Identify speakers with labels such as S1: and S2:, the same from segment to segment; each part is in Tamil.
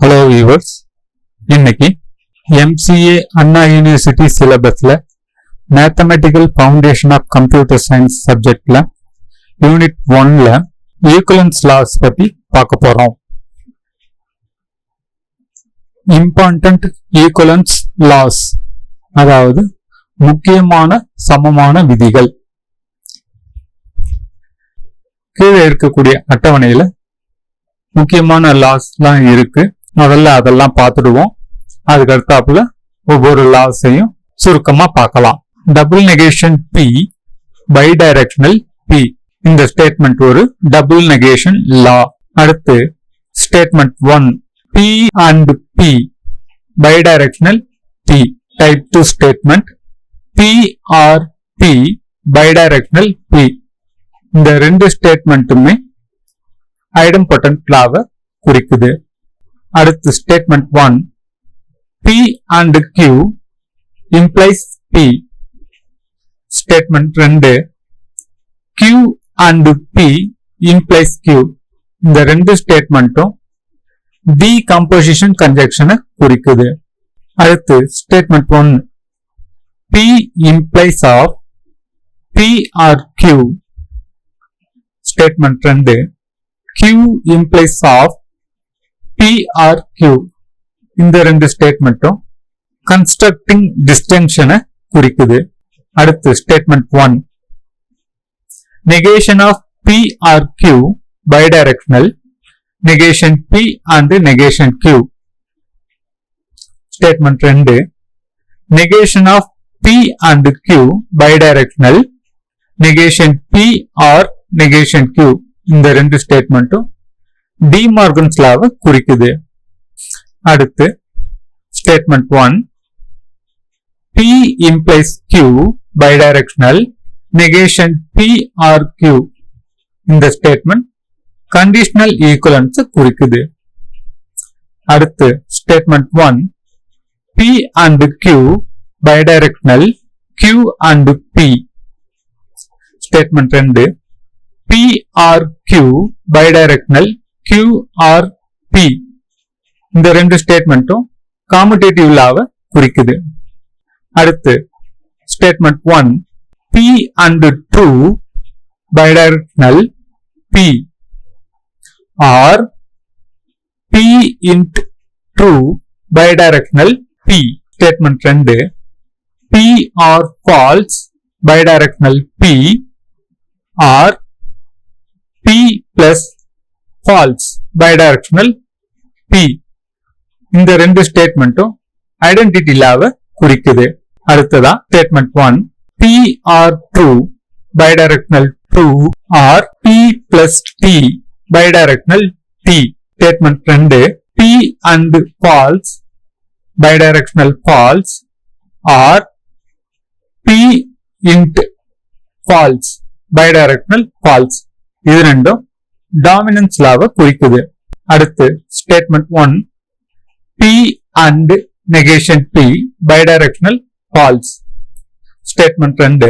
S1: ஹலோ வியூவர்ஸ் இன்னைக்கு MCA Anna university சிலபஸ்ல mathematical foundation of computer science சப்ஜெக்ட்ல யூனிட் ஒன்ல ஈக்குவலன்ஸ் லாஸ் பத்தி பார்க்க போறோம். இம்பார்ட்டன்ட் ஈக்குவலன்ஸ் லாஸ் அதாவது முக்கியமான சமமான விதிகள். கீழே இருக்கக்கூடிய அட்டவணையில முக்கியமான லாஸ்லாம் இருக்கு. முதல்ல அதெல்லாம் பார்த்துடுவோம். அதுக்கடுத்தாப்புல ஒவ்வொரு லாஸையும் சுருக்கமா பார்க்கலாம். Double negation P bidirectional P இந்த ஸ்டேட்மெண்ட் ஒரு டபுள் நெகேஷன் லா அடுத்து statement one P and P bidirectional P type two statement P or P bidirectional P இந்த ரெண்டு ஸ்டேட்மெண்ட்டுமே ஐடம்பொட்டன்ட் லாவை குறிக்குது. அடுத்து statement one P and Q implies P statement ரெண்டு Q and P implies Q இந்த ரெண்டு ஸ்டேட்மெண்ட்டும் டீகம்போசிஷன் கன்ஜெக்ஷனை குறிக்குது. அடுத்து statement one P implies of P or Q statement ரெண்டு. Q implies of P or Q இந்த ரெண்டு ஸ்டேட்மெண்ட்டும் கன்ஸ்ட்ரக்டிங் டிஸ்டென்ஷனை குறிக்குது. அடுத்து statement one negation of P or Q bidirectional, negation P and negation Q. Statement ரெண்டு. Negation of P and Q bidirectional, negation P or negation Q. இந்த ரெண்டு ஸ்டேட்மெண்ட்டும் டிமார்கன்ஸ் லாவை குறிக்குது. அடுத்து statement one P implies Q bidirectional negation P or Q இந்த ஸ்டேட்மெண்ட் கண்டிஷனல் ஈக்குவலன்ஸ் குறிக்குது. அடுத்து statement one P and Q bidirectional Q and P statement ரெண்டு PRQ bidirectional பி இந்த ரெண்டு ஸ்டேட்மெண்ட்டும் காமுடேட்டிவ் லாவை குறிக்குது. அடுத்து statement one P and 2 bidirectional P or P int true bidirectional P Statement 2 P or false bidirectional P or P plus false bidirectional P இந்த ரெண்டு ஸ்டேட்மெண்ட்டும் ஐடென்டிட்டி லாவை குறிக்குது அடுத்ததா statement one PR2 bidirectional 2 or P plus T bidirectional T Statement 2 P and false bidirectional false or P int false bidirectional false இது ரெண்டும் dominance லாவை குறிக்குது அடுத்து statement 1 P and negation P bidirectional false statement ரெண்டு.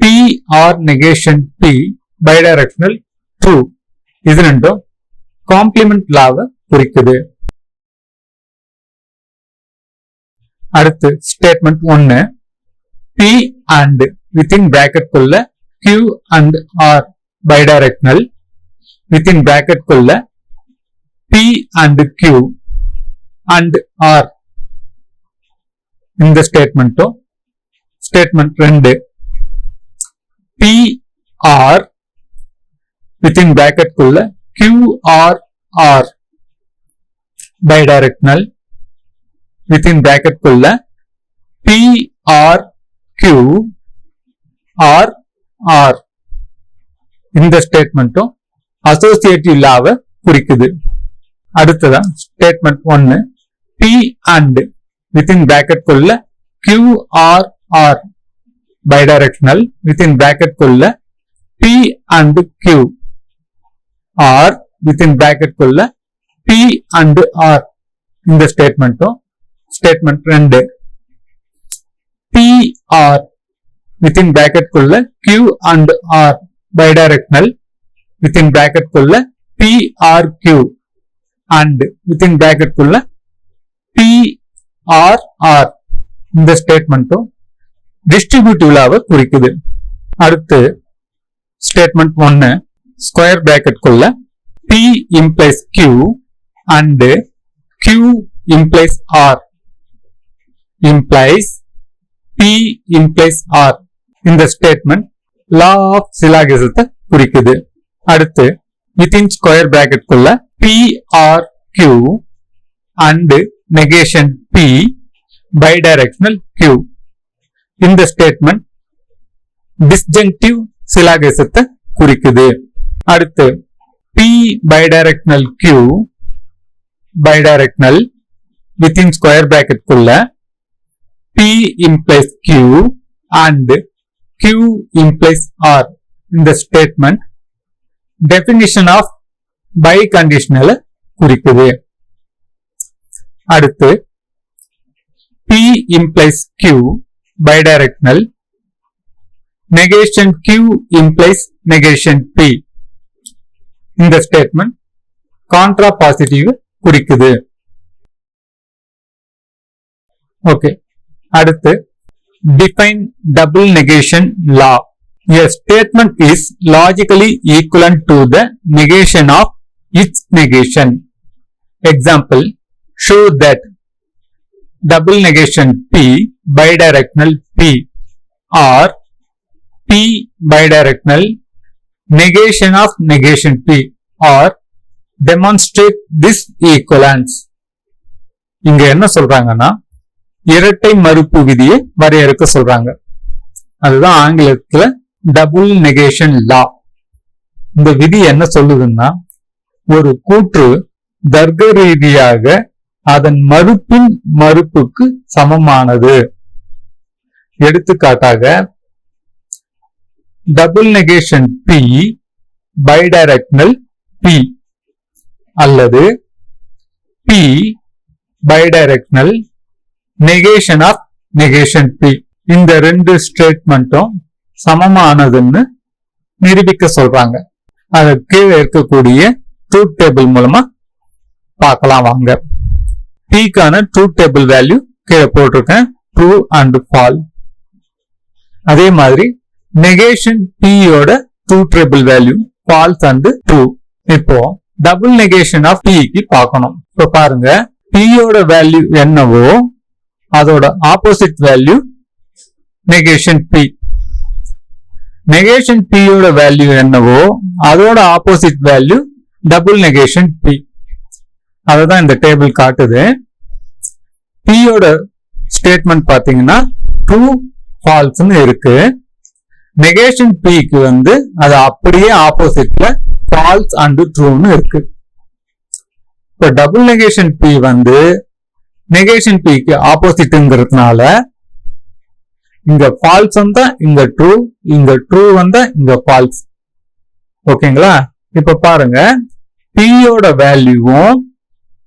S1: P or negation P bidirectional true இது ரெண்டும் காம்ப்ளிமெண்ட் லாவை குறிக்குது. அடுத்து ஸ்டேட்மெண்ட் ஒன்னு. பி அண்ட் வித்தின் பிராக்கெட் குள்ள Q and R bidirectional within bracket குள்ள P and Q and R இந்த ஸ்டேட்மெண்ட்டும் ஸ்டேட்மெண்ட் ரெண்டு. பி ஆர் வித்தின் bracket குள்ள Q or R bidirectional within bracket குள்ள P or Q or R இந்த ஸ்டேட்மெண்ட்டும் அசோசியேட்டிவ் லாவை குறிக்குது. அடுத்ததா ஸ்டேட்மெண்ட் ஒன்னு பி அண்ட் வித்தின் பிராக்கெட் குள்ள Q or R bidirectional within bracket குள்ள P and Q or within bracket குள்ள பி அண்ட் ஆர் இந்த ஸ்டேட்மெண்ட்டும் ஸ்டேட்மெண்ட் ரெண்டு. பி ஆர் வித்தின் பிராக்கெட் குள்ள Q and R bidirectional within bracket குள்ள P or Q and within bracket குள்ள பி ஆர் ஆர் இந்த ஸ்டேட்மெண்ட்டும் டிஸ்ட்ரிபியூட்டிவ் லாவை குறிக்குது. அடுத்து ஸ்டேட்மெண்ட் ஒன்னு ஸ்கொயர் பிராக்கெட் குள்ள P implies Q and Q implies R implies P implies R இந்த ஸ்டேட்மெண்ட் லா ஆஃப் சிலாகிசத்தை குறிக்குது. அடுத்து வித்தின் ஸ்கொயர் பிராக்கெட் குள்ள P or Q and negation P bidirectional Q இந்த ஸ்டேட்மெண்ட் டிஸ்ஜங்டிவ் சிலாகேசத்தை குறிக்குது. அடுத்து P bidirectional Q bidirectional within square பிராக்கெட்குள்ள P implies Q and Q implies R இந்த ஸ்டேட்மெண்ட் டெபினிஷன் ஆஃப் பை கண்டிஷனல குறிக்குது. அடுத்து P implies Q bidirectional negation Q implies negation P இந்த ஸ்டேட்மெண்ட் கான்ட்ரா பாசிட்டிவ் குறிக்குது ஓகே அடுத்து define double negation law a statement is logically equivalent to the negation of its negation example show that double negation P bidirectional P or P bidirectional negation of negation P or demonstrate this equivalence. இங்க என்ன சொல்றாங்கன்னா இரட்டை மறுப்பு விதியை வரையறுக்க சொல்றாங்க. அதுதான் ஆங்கிலத்துல டபுள் நெகேஷன் லா இந்த விதி என்ன சொல்லுதுன்னா ஒரு கூற்று தர்க்க ரீதியாக அதன் மறுப்பின் மறுப்புக்கு சமமானது. எடுத்துக்காட்டாக double negation P bidirectional P அல்லது P bidirectional negation of negation P இந்த ரெண்டு ஸ்டேட்மெண்ட்டும் சமமானதுன்னு நிரூபிக்க சொல்றாங்க. அது கீழே இருக்கக்கூடிய ட்ரூத் டேபிள் மூலமா பார்க்கலாம் வாங்க. பிக்கான ட்ரூத் டேபிள் வேல்யூ கீழே போட்டிருக்கேன். ட்ரூ அண்ட் ஃபால் அதே மாதிரி நெகேஷன் பியோட two triple value false and true இப்போ டபுள் நெகேஷன் ஆஃப் பிக்கு பார்க்கணும். இப்போ பாருங்க பியோட வேல்யூ என்னவோ அதோட opposite value negation P negation பியோட வேல்யூ என்னவோ அதோட opposite value double negation P அததான் இந்த டேபிள் காட்டுது. பியோட ஸ்டேட்மெண்ட் பார்த்தீங்கன்னா ட்ரூ ஃபால்ஸ்னு இருக்கு. நெகேஷன் பிக்கு வந்து அது அப்படியே ஆப்போசிட்ல ஃபால்ஸ் அண்டு ட்ரூன்னு இருக்கு. இப்போ டபுள் நெகேஷன் பி வந்து நெகேஷன் பிக்கு ஆப்போசிட்ங்கிறதுனால இங்க ஃபால்ஸ் வந்தா இங்க ட்ரூ இங்க ட்ரூ வந்தா இங்க ஃபால்ஸ் ஓகேங்களா இப்ப பாருங்க. பியோட வேல்யூவும்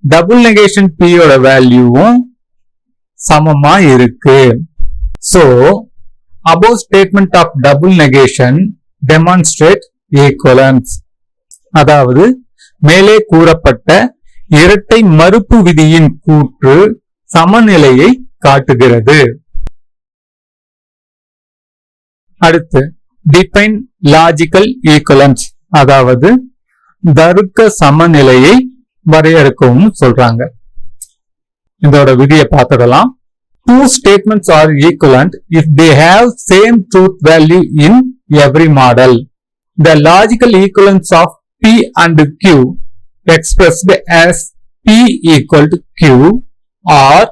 S1: டபுள் நெகேஷன் பியோட வேல்யூவும் சமமா இருக்கு. So above statement of double negation demonstrate equivalence. அதாவது மேலே கூறப்பட்ட இரட்டை மறுப்பு விதியின் கூற்று சமநிலையை காட்டுகிறது. அடுத்து டிஃபைன் லாஜிக்கல் ஈக்குவலன்ஸ் அதாவது தருக்க சமநிலையை வரையறுக்கவும் சொல்றாங்க. இதோட விதியை பார்த்துடலாம். two statements are equivalent if they have same truth value in every model. The logical equivalence of P and Q expressed as P equal to Q or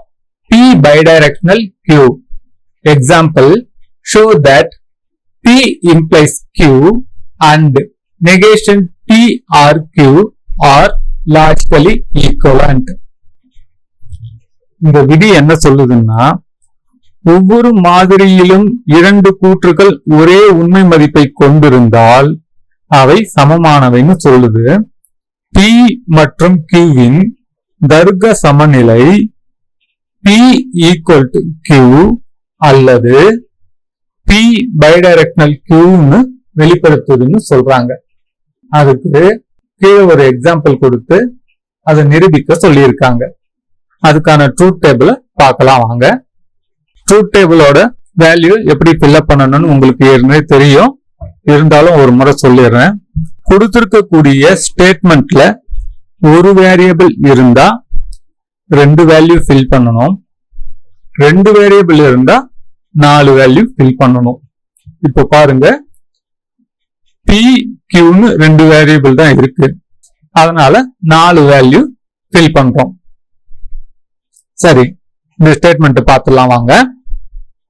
S1: P bidirectional Q. Example, show that P implies Q and negation P or Q are logically equivalent. இந்த விதி என்ன சொல்லுதுன்னா ஒவ்வொரு மாதிரியிலும் இரண்டு கூற்றுகள் ஒரே உண்மை மதிப்பை கொண்டிருந்தால் அவை சமமானவைன்னு சொல்லுது. பி மற்றும் கியூவின் தர்க்க சமநிலை பி ஈக்குவல் டு கியூ அல்லது பி பைடைரக்டனல் கியூன்னு வெளிப்படுத்துதுன்னு சொல்றாங்க. அதுக்கு கீழே ஒரு எக்ஸாம்பிள் கொடுத்து அதை நிரூபிக்க சொல்லியிருக்காங்க. அதுக்கான ட்ரூத் டேபிளை பார்க்கலாம் வாங்க. ட்ரூத் டேபிளோட வேல்யூ எப்படி ஃபில்அப் பண்ணணும்னு உங்களுக்கு ஏற்கனவே தெரியும். இருந்தாலும் ஒரு முறை சொல்லிடுறேன். கொடுத்திருக்கக்கூடிய ஸ்டேட்மெண்ட்ல ஒரு வேரியபிள் இருந்தா ரெண்டு வேல்யூ ஃபில் பண்ணணும். ரெண்டு வேரியபிள் இருந்தா நாலு வேல்யூ ஃபில் பண்ணணும். இப்போ பாருங்க. பி கியூன்னு ரெண்டு வேரியபிள் தான் இருக்கு. அதனால நாலு வேல்யூ ஃபில் பண்றோம். சரி இந்த ஸ்டேட்மெண்ட் பார்த்துலாம் வாங்க.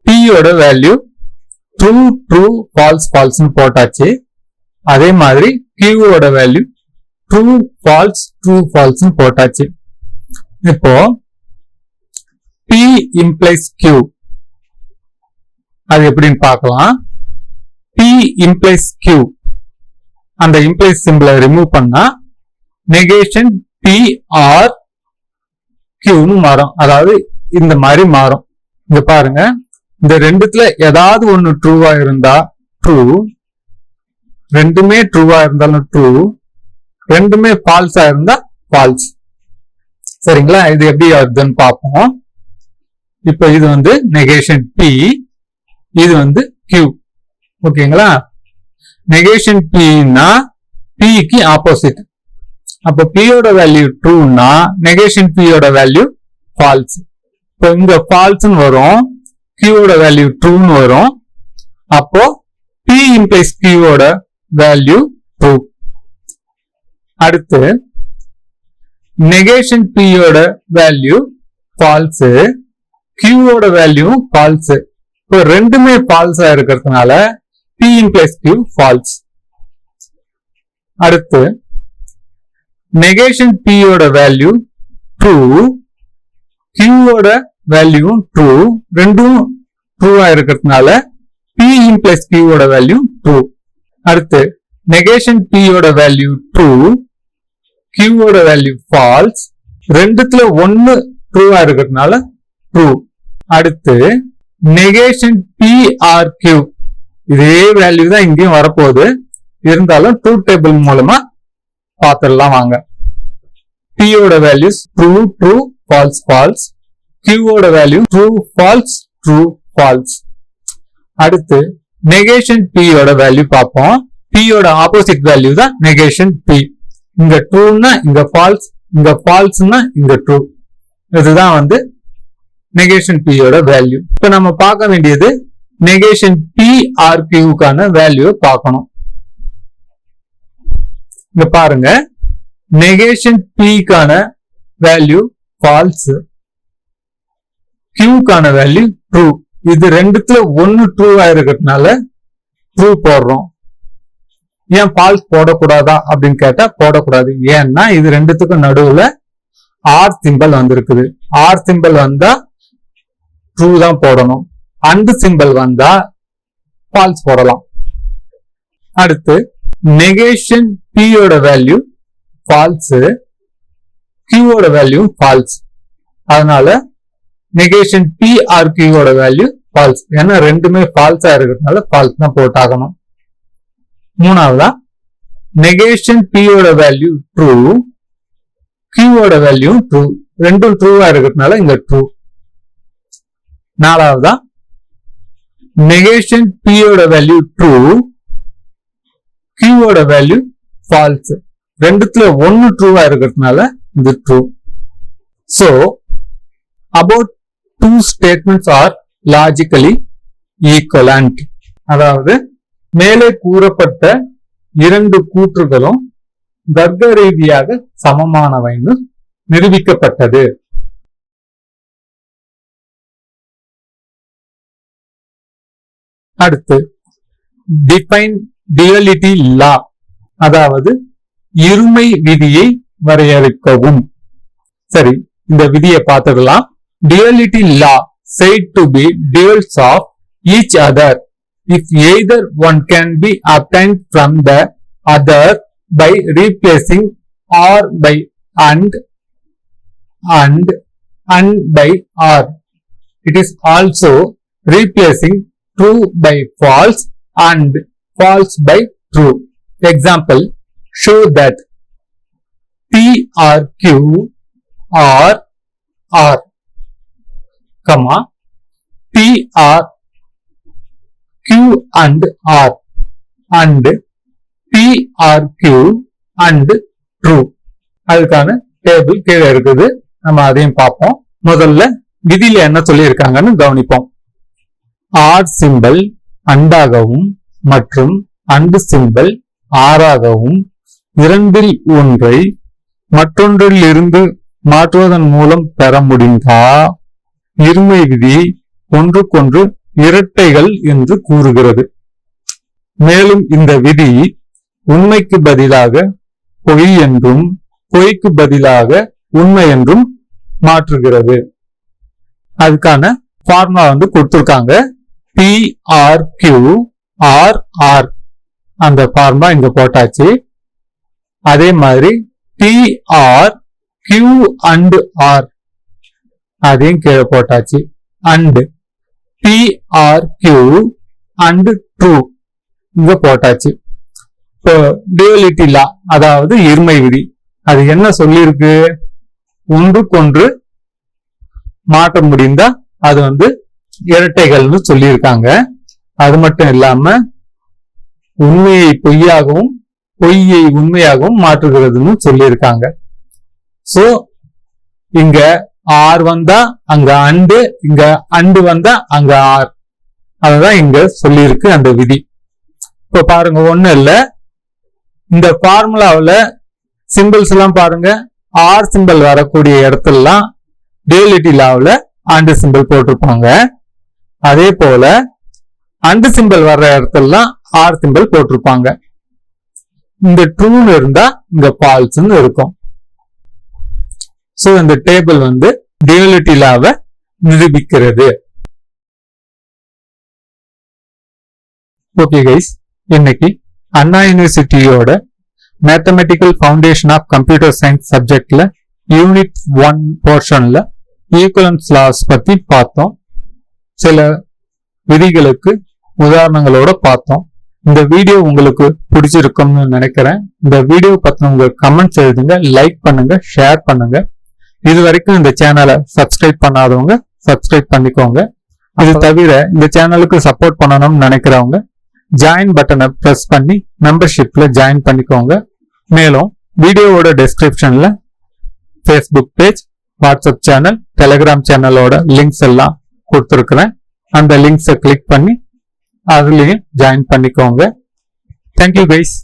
S1: பியோட யோட வேல்யூ ட்ரூ ட்ரூ ஃபால்ஸ் ஃபால்ஸ்னு போட்டாச்சு. அதே மாதிரி கியூவோட வேல்யூ ட்ரூ ஃபால்ஸ் ட்ரூ ஃபால்ஸ்னு போட்டாச்சு. இப்போ பி இம்ப்ளைஸ் கியூ அது எப்படின்னு பார்க்கலாம். பி இம்ப்ளைஸ் கியூ அந்த இம்ப்ளைஸ் சிம்பிளை ரிமூவ் பண்ணா நெகேஷன் பி ஆர் கியூவும் மாறும். அதாவது இந்த மாதிரி மாறும். இங்க பாருங்க. இந்த ரெண்டுத்துல ஏதாவது ஒண்ணு ட்ரூவா இருந்தா ட்ரூ ரெண்டுமே ட்ரூவா இருந்தாலும் ட்ரூ ரெண்டுமே ஃபால்ஸா இருந்தா ஃபால்ஸ் சரிங்களா? இது எப்படி வருதுன்னு பார்ப்போம். இப்போ இது வந்து நெகேஷன் பி இது வந்து கியூ ஓகேங்களா? நெகேஷன் பின்னா பிக்கு ஆப்போசிட் அப்ப பியோட வேல்யூ ட்ரூனா நெகேஷன் பியோட யோட வேல்யூ ஃபால்ஸ் இப்போ இங்க ஃபால்ஸ்னு வரும் கியூவோட வேல்யூ ட்ரூன்னு வரும். அப்போ பி இம்ப்ளைஸ் கியூவோட வேல்யூ ட்ரூ அடுத்து நெகேஷன் பியோட யோட வேல்யூ ஃபால்ஸ் கியூவோட வேல்யூ ஃபால்ஸ் இப்போ ரெண்டுமே ஃபால்ஸா இருக்கிறதுனால பி இம்ப்ளைஸ் கியூ ஃபால்ஸ் அடுத்து நெகேஷன் பி யோட வேல்யூ ட்ரூ கியூவோட வேல்யூ ட்ரூ ரெண்டும் ட்ரூவா இருக்கிறதுனால பி இம்ப்ளைஸ் q யோட வேல்யூ ட்ரூ அடுத்து நெகேஷன் பி யோட வேல்யூ ட்ரூ கியூவோட வேல்யூ ஃபால்ஸ் ரெண்டுத்துல ஒன்னு ட்ரூவா இருக்கிறதுனால ட்ரூ அடுத்து நெகேஷன் பி ஆர் கியூ இதே வேல்யூ தான் இங்கேயும் வரப்போகுது. இருந்தாலும் ட்ரூ டேபிள் மூலமா பார்த்துடலாம் வாங்க. பியோட values true true false false கியூவோட value true false true false அடுத்து நெகேஷன் பியோட யோட வேல்யூ பார்ப்போம். பியோட யோட ஆப்போசிட் வேல்யூ தான் நெகேஷன் பி இங்க ட்ரூன்னா இங்க ஃபால்ஸ் இங்க ஃபால்ஸ்னா இங்க ட்ரூ இதுதான் வந்து நெகேஷன் பியோட யோட வேல்யூ இப்ப நம்ம பார்க்க வேண்டியது நெகேஷன் பி ஆர் கியூக்கான வேல்யூ பார்க்கணும். இங்க பாருங்க. நெகேஷன் பிக்கான வேல்யூ ஃபால்ஸ் கியூக்கான வேல்யூ ட்ரூ இது ரெண்டுத்துல ஒன்னு ட்ரூவா இருக்கிறதுனால ட்ரூ போடுறோம். ஏன் ஃபால்ஸ் போடக்கூடாதா அப்படின்னு கேட்டா போடக்கூடாது. ஏன்னா இது ரெண்டுத்துக்கும் நடுவுல ஆர் சிம்பல் வந்திருக்குது. ஆர் சிம்பல் வந்தா ட்ரூ தான் போடணும். அண்ட் சிம்பல் வந்தா ஃபால்ஸ் போடலாம். அடுத்து நெகேஷன் பியோட வேல்யூ ஃபால்ஸ் கியூவோட வேல்யூ ஃபால்ஸ் அதனால நெகேஷன் பி ஆர் கியூவோட வேல்யூ ஃபால்ஸ் ஏன்னா ரெண்டுமே ஃபால்ஸா இருக்கிறதுனால ஃபால்ஸ் தான் போட்டாகணும். மூணாவதா நெகேஷன் பியோட வேல்யூ ட்ரூ கியூவோட வேல்யூ ட்ரூ ரெண்டும் ட்ரூவா இருக்கிறதுனால இங்க ட்ரூ நாலாவதா நெகேஷன் பியோட வேல்யூ ட்ரூ கியூவோட வேல்யூ ஃபால்ஸ் ரெண்டுத்துல ஒன்னு ட்ரூவா இருக்கிறதுனால இது true so about two statements are logically equivalent அதாவது மேலே கூறப்பட்ட இரண்டு கூற்றுகளும் தர்க்க ரீதியாக சமமானவைன்னு நிரூபிக்கப்பட்டது. அடுத்து டிஃபைன் டியலிட்டி லா அதாவது இருமை விதியை வரையறுக்கவும் சரி இந்த விதியை பார்த்துக்கலாம் duality law said to be duals of each other if either one can be obtained from the other by replacing or by and and and by or it is also replacing true by false and false by true. Example show that p or q or r comma p or q and r and p or q and true. அதுக்கான டேபிள் கீழே இருக்குது. நம்ம அதையும் பார்ப்போம். முதல்ல விதியில என்ன சொல்லியிருக்காங்கன்னு கவனிப்போம். ஆர் சிம்பிள் அண்டாகவும் மற்றும் அண்டு சிம்பல் ஆறாகவும் இரண்டில் ஒன்றை மற்றொன்றிலிருந்து மாற்றுவதன் மூலம் பெற முடிந்தா? இருமை விதி ஒன்றுக்கொன்று இரட்டைகள் என்று கூறுகிறது. மேலும் இந்த விதி உண்மைக்கு பதிலாக பொய் என்றும் பொய்க்கு பதிலாக உண்மை என்றும் மாற்றுகிறது. அதுக்கான ஃபார்முலா வந்து கொடுத்துருக்காங்க. பி ஆர் ஆர் அந்த ஃபார்முலா இங்க போட்டாச்சு. அதே மாதிரி P or Q and R அதையும் கீழே போட்டாச்சு. And P or Q and true இங்க போட்டாச்சு. இப்போ டியூலிட்டி லா அதாவது இருமை விதி. அது என்ன சொல்லியிருக்கு? ஒன்றுக்கொன்று மாற்ற முடிந்தா அது வந்து இரட்டைகள்னு சொல்லியிருக்காங்க. அது மட்டும் இல்லாம உண்மையை பொய்யாகவும் பொய்யை உண்மையாகவும் மாற்றுகிறதுன்னு சொல்லியிருக்காங்க. சோ இங்க ஆர் வந்தா அங்க அண்டு இங்க அண்டு வந்தா அங்க ஆர். அதுதான் இங்க சொல்லியிருக்கு அந்த விதி. இப்ப பாருங்க ஒண்ணு இல்ல. இந்த ஃபார்முலாவில் சிம்பிள்ஸ் எல்லாம் பாருங்க. ஆர் சிம்பிள் வரக்கூடிய இடத்துலலாம் டேலிட்டி லாவில் ஆண்டு சிம்பிள் போட்டிருப்பாங்க. அதே போல அண்டு சிம்பிள் வர்ற இடத்துலலாம் ஆர் சிம்பிள் போட்டிருப்பாங்க. இந்த ட்ரூன்னு இருந்தா இங்க ஃபால்ஸ்ன்னு இருக்கும். சோ இந்த டேபிள் வந்து டியூலிட்டி லாவை நிரூபிக்கிறது. ஓகே கைஸ் இன்னைக்கு Anna யூனிவர்சிட்டியோட mathematical foundation of computer science சப்ஜெக்ட்ல யூனிட் ஒன் போர்ஷன்ல ஈக்குவலன்ஸ் லாஸ் பத்தி பார்த்தோம். சில விதிகளுக்கு உதாரணங்களோட பார்த்தோம். இந்த வீடியோ உங்களுக்கு பிடிச்சிருக்கும்னு நினைக்கிறேன். இந்த வீடியோ பத்தின உங்க கமெண்ட்ஸ் எழுதுங்க லைக் பண்ணுங்க ஷேர் பண்ணுங்க. இது வரைக்கும் இந்த சேனலை சப்ஸ்கிரைப் பண்ணாதவங்க சப்ஸ்கிரைப் பண்ணிக்கோங்க. இது தவிர இந்த சேனலுக்கு சப்போர்ட் பண்ணணும்னு நினைக்கிறவங்க ஜாயின் பட்டனை பிரஸ் பண்ணி மெம்பர்ஷிப்ல ஜாயின் பண்ணிக்கோங்க. மேலும் வீடியோவோட டெஸ்கிரிப்ஷன்ல Facebook page WhatsApp channel Telegram சேனலோட லிங்க்ஸ் எல்லாம் கொடுத்துருக்குறேன். அந்த லிங்க்ஸை கிளிக் பண்ணி அதுலயும் ஜாயின் பண்ணிக்கோங்க தேங்க்யூ கைஸ்